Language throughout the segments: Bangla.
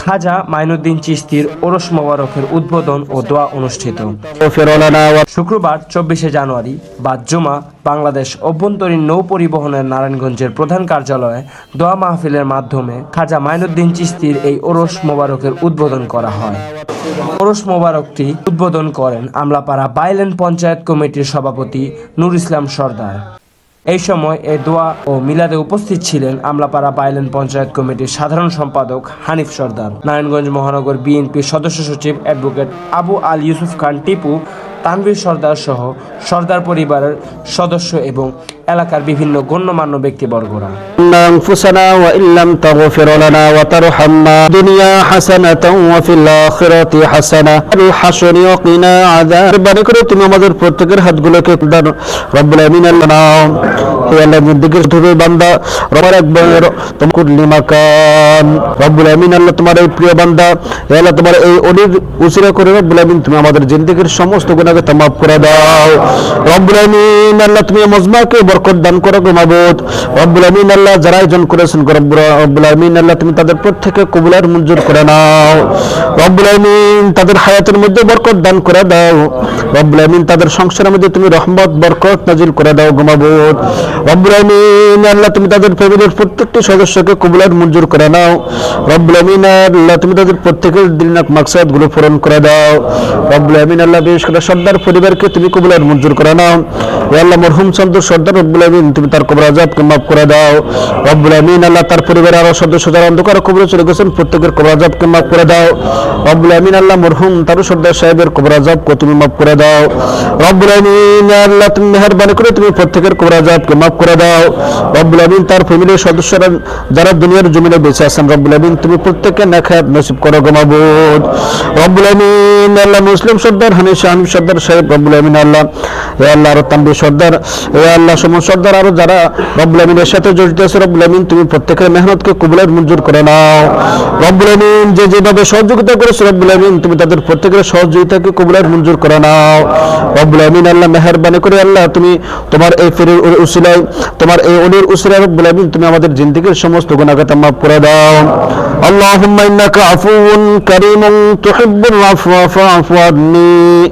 খাজা মাইনুদ্দিন চিস্তির ওরস মোবারকের উদ্বোধন ও দোয়া অনুষ্ঠিত। শুক্রবার চব্বিশে জানুয়ারি বাদ জুমা বাংলাদেশ অভ্যন্তরীণ নৌ পরিবহনের নারায়ণগঞ্জের প্রধান কার্যালয়ে দোয়া মাহফিলের মাধ্যমে খাজা মাইনুদ্দিন চিস্তির এই ওরস মোবারকের উদ্বোধন করা হয়। ওরস মোবারকটি উদ্বোধন করেন আমলাপাড়া বাইলেন পঞ্চায়েত কমিটির সভাপতি নুর ইসলাম সর্দার। এই সময় এ দোয়া ও মিলাদে উপস্থিত ছিলেন আমলাপাড়া বাইলেন পঞ্চায়েত কমিটির সাধারণ সম্পাদক হানিফ সর্দার, নারায়ণগঞ্জ মহানগর বিএনপির সদস্য সচিব অ্যাডভোকেট আবু আল ইউসুফ খান টিপু তানভীর সর্দার সহ সর্দার পরিবারের সদস্য এবং এলাকার বিভিন্ন গণ্যমান্য ব্যক্তিবর্গরা إن أنفسنا وإن لم تغفر لنا وترحمنا دنيا حسنة وفي الآخرة حسنة الحشر وقنا عذاب বাড়ি করে তুমি আমাদের প্রত্যেকের হাতগুলোকে দান রব্বুল আমিন আল্লাহ নাম হে আল্লাহ জিন্দেগির ধরে বান্দা রবার একবার তোমার কুল্লি মাকান রব্বুল আমিন আল্লাহ তোমার এই প্রিয় বান্দা হে আল্লাহ তোমার এই অলির উসিরা করে রব্বুল আমিন তুমি আমাদের জিন্দেগির সমস্ত গুণাকে তা মাফ করে দাও। রব্বুল আমিন আল্লাহ তুমি মজমাকে বরকত দান করো গো মাবুদ। রব্বুল আমিন আল্লাহ যারা আয়োজন করেছেন রব্বুল আমিন আল্লাহ তুমি তাদের প্রত্যেকে কবুলার মঞ্জুর করে নাও। রব্বুল আমিন তাদের হায়াতের মধ্যে বরকত দান করে দাও। রব্বুল আমিন তাদের সংসারের মধ্যে তুমি রহমত, বরকত নাজিল করে দাও গো মাবুদ। রব্বুল আমিন আল্লাহ তুমি তাদের ফ্যামিলির প্রত্যেকটি সদস্যকে কবুলার মঞ্জুর করে নাও। রব্বুল আমিন আল্লাহ তুমি তাদের প্রত্যেকের দিনাক মাকসাদগুলো পূরণ করে দাও। রব্বুল আমিন আল্লাহ বিশেষ করে সর্দার পরিবারকে তুমি কবুলার মঞ্জুর করে নাও। আল্লাহ মরহুম চন্দ্র সর্দার রব্বুল আমিন, তুমি তার কবর আজাবকে মাফ করে দাও। রব্বুল আমিন, আল্লাহ তার পরিবারের আরও সদস্য যারা অন্ধকার কবরে চলে গেছেন, প্রত্যেকের কবর আজাবকে মাফ করে দাও। রব্বুল আমিন, আল্লাহ মরহুম তার সর্দার সাহেবের কবর আজাবকে তুমি মাফ করে দাও। রব্বুল আমিন, আল্লাহ তুমি মেহরবানি করে তুমি প্রত্যেকের কবর আজাবকে মাফ করে দাও। রব্বুল আমিন, তার ফ্যামিলির সদস্যরা যারা দুনিয়ার জমিনে বেঁচে আছেন, রব্বুল আমিন, তুমি প্রত্যেককে নেখায়াত নসিব করো গো মাবুদ। রব্বুল আমিন, আল্লাহ মুসলিম সর্দার হানিফ হানিফ সর্দার সাহেব রব্বুল আমিন আল্লাহ এ আল্লাহ আরো তানবীর সর্দার এ আল্লাহ সমন সর্দার আরো যারা রব্বুল আমিনের সাথে জড়িত আছে রব্বুল আমিন তুমি প্রত্যেকের মেহনতকে কবুলের মঞ্জুর করে নাও রব্বুল আমিন যে যেভাবে সহযোগিতা করেছে রব্বুল আমিন তুমি তাদের প্রত্যেকের সহযোগিতাকে কবুলের মঞ্জুর করে নাও রব্বুল আমিন আল্লাহ মেহরবানি করে আল্লাহ তুমি তোমার এই ফেরের উসিলায় তোমার এই অলির উসিলায় রব্বুল আমিন তুমি আমাদের জিন্দিগির সমস্ত গুণাগাতা মাফ করে দাও اللهم إنك عفو كريم تحب العفو فاعف عني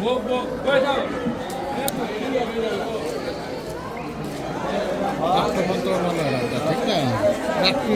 Whoa, whoa, wait up. একটি